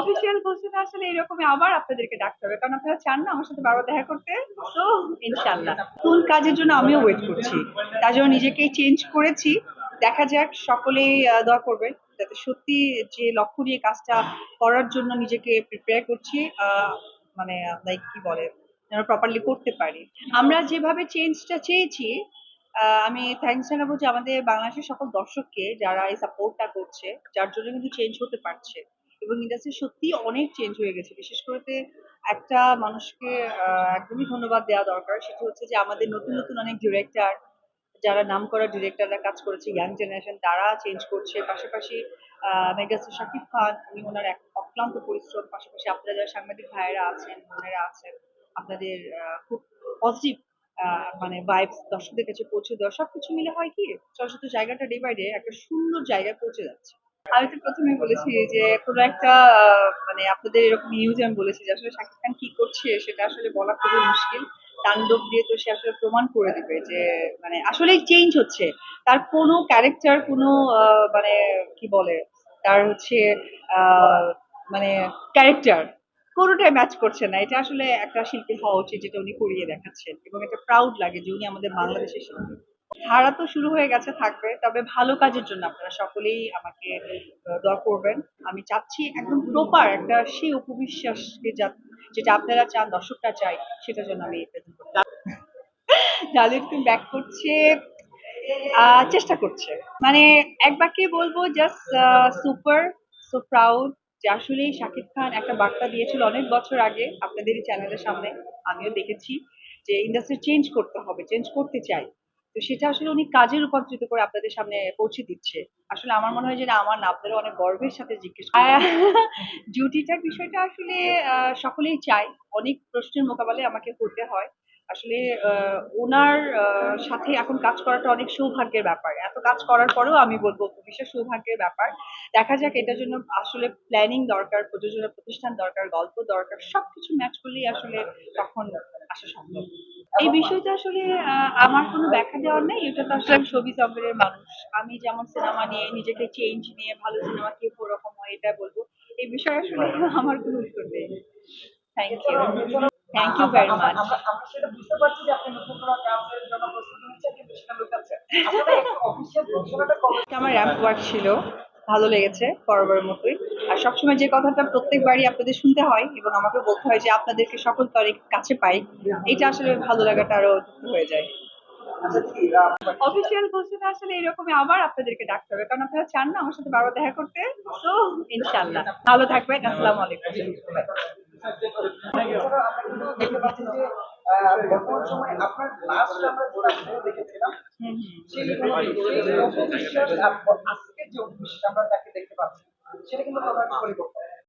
Official ঘোষণা আসলে এরকমই আবার আপনাদেরকে ডাকতে হবে। কারণ আপনারা চান না আমার সাথে বারবার দেখা করতে। তো ইনশাল্লাহ কোন কাজের জন্য আমিও ওয়েট করছি। তার জন্য নিজেকে চেঞ্জ করেছি। দেখা যাক, সকলেই দোয়া করবেন। যাতে সত্যি যে লক্ষ্য নিয়ে কাজটা করার জন্য নিজেকে প্রিপেয়ার করছি মানে লাইক কি বলে, যেন প্রপারলি করতে পারি। আমরা যেভাবে চেঞ্জটা চেয়েছি আমি থ্যাংকস জানাব যে আমাদের বাংলাদেশের সকল দর্শককে যারা এই সাপোর্টটা করছে, যার জন্য কিন্তু চেঞ্জ হতে পারছে। এবং ইন্ডাস্ট্রি সত্যি অনেক চেঞ্জ হয়ে গেছে। বিশেষ করে একটা মানুষকে একদমই ধন্যবাদ দেওয়া দরকার। সেটা হচ্ছে যে আমাদের নতুন নতুন অনেক ডিরেক্টর যারা নাম করা ডিরেক্টররা কাজ করেছে ইয়াং জেনারেশন তারা চেঞ্জ করছে। পাশাপাশি মেগাস্টার শাকিব খান, উনি ওনার এক অক্লান্ত পরিশ্রম। পাশাপাশি আপনারা যারা সাংবাদিক ভাইয়েরা আছেন, বোনেরা আছেন, আপনাদের খুব পজিটিভ মানে ভাইবস দর্শকদের কাছে পৌঁছে দেওয়া। সবকিছু মিলে হয় কি চলচ্চিত্র জায়গাটা ডে বাই ডে একটা সুন্দর জায়গায় পৌঁছে যাচ্ছে। আমি তো প্রথমেই বলেছি যে, কোনো একটা মানে আপনাদের এরকম নিউজ আমি বলেছি যে, আসলে শাকিব খান কি করছে সেটা আসলে বলা খুবই মুশকিল। তাণ্ডব দিয়ে তো সে আসলে প্রমাণ করে দিবে যে মানে আসলেই চেঞ্জ হচ্ছে। তার কোনো ক্যারেক্টার কোনো মানে কি বলে, তার হচ্ছে মানে ক্যারেক্টার কোনোটাই ম্যাচ করছে না। এটা আসলে একটা শিল্পী হওয়া উচিত যেটা উনি করিয়ে দেখাচ্ছেন এবং এটা প্রাউড লাগে যে উনি আমাদের বাংলাদেশের শিল্পী। ধারা তো শুরু হয়ে গেছে, থাকবে। তবে ভালো কাজের জন্য আপনারা সকলেই আমাকে দোয়া করবেন। আমি চাচ্ছি একদম প্রপার একটা সেই উপবিশ্বাসকে যেটা আপনারা চান, দর্শকরা চাই সেটার জন্য আমি প্রেজেন্ট করতে ব্যাক করছে চেষ্টা করছে। মানে এক বাক্যে বলব জাস্ট সুপার সো প্রাউড যে আসলেই শাকিব খান একটা বার্তা দিয়েছিল অনেক বছর আগে আপনাদের চ্যানেলের সামনে। আমিও দেখেছি যে ইন্ডাস্ট্রি চেঞ্জ করতে হবে চেঞ্জ করতে চাই। তো সেটা আসলে উনি কাজে রূপান্তরিত করে আপনাদের সামনে পৌঁছে দিচ্ছে। আসলে আমার মনে হয় যে না আমার না আপনারা অনেক গর্বের সাথে জিজ্ঞেস ডিউটিটার বিষয়টা আসলে সকলেই চাই অনেক প্রশ্নের মোকাবেলায় আমাকে করতে হয়। আসলে ওনার আহ, সাথে এখন কাজ করাটা অনেক সৌভাগ্যের ব্যাপার। এত কাজ করার পরেও আমি বলব বিশেষ সৌভাগ্যের ব্যাপার। দেখা যাক এটার জন্য আসলে প্ল্যানিং দরকার প্রযোজনা প্রতিষ্ঠান দরকার গল্প দরকার সবকিছু ম্যাচ করলেই আসলে তখন আসা সম্ভব। এই বিষয়টা আসলে আহ, আমার কোনো ব্যাখ্যা দেওয়ার নেই। এটা তো আসলে আমি ছবি জগতের মানুষ। আমি যেমন সিনেমা নিয়ে নিজেকে চেঞ্জ নিয়ে ভালো সিনেমা কি রকম হয় এটা বলব। এই বিষয়ে আসলে আমার কোনো উত্তর নেই। Thank you thank you very much আমরা সেটা বুঝতে পারছি যে আপনি নতুন কোনো কাজের জন্য প্রস্তুতি নিচ্ছেন কিন্তু সেটা লুকাচ্ছেন আসলে অফিসিয়াল ঘোষণাটা কবে? আমার র্যাম্প ওয়ার্ক ছিল। ভালো লেগেছে বরাবরের মতোই। সবসময় যে কথাটা প্রত্যেকবারই আপনাদের শুনতে হয় এবং আমাকে বলতে হয় যে আপনাদেরকে সকল তরিক কাছে পাই এটা আসলে ভালো লাগাটা আরও হয়ে যায়। আচ্ছা অফিসিয়াল ঘোষণা আসলে এরকমই আবার আপনাদেরকে ডাকতে হবে কারণ আপনারা চান না আমার সাথে বারবার দেখা করতে তো ইনশাল্লাহ ভালো থাকবেন আসসালামু আলাইকুম। পাচ্ছি যে আহ, বর্তমান সময়ে আপনার লাস্ট আমরা জোড়া ভিডিও দেখেছিলাম হুম হুম। সেই সেই অপবিশ্বাস আর আজকের যে অপবিশ্বাস আমরা তাকে দেখতে পাচ্ছি। সেটা কিন্তু প্রধান পরিবর্তন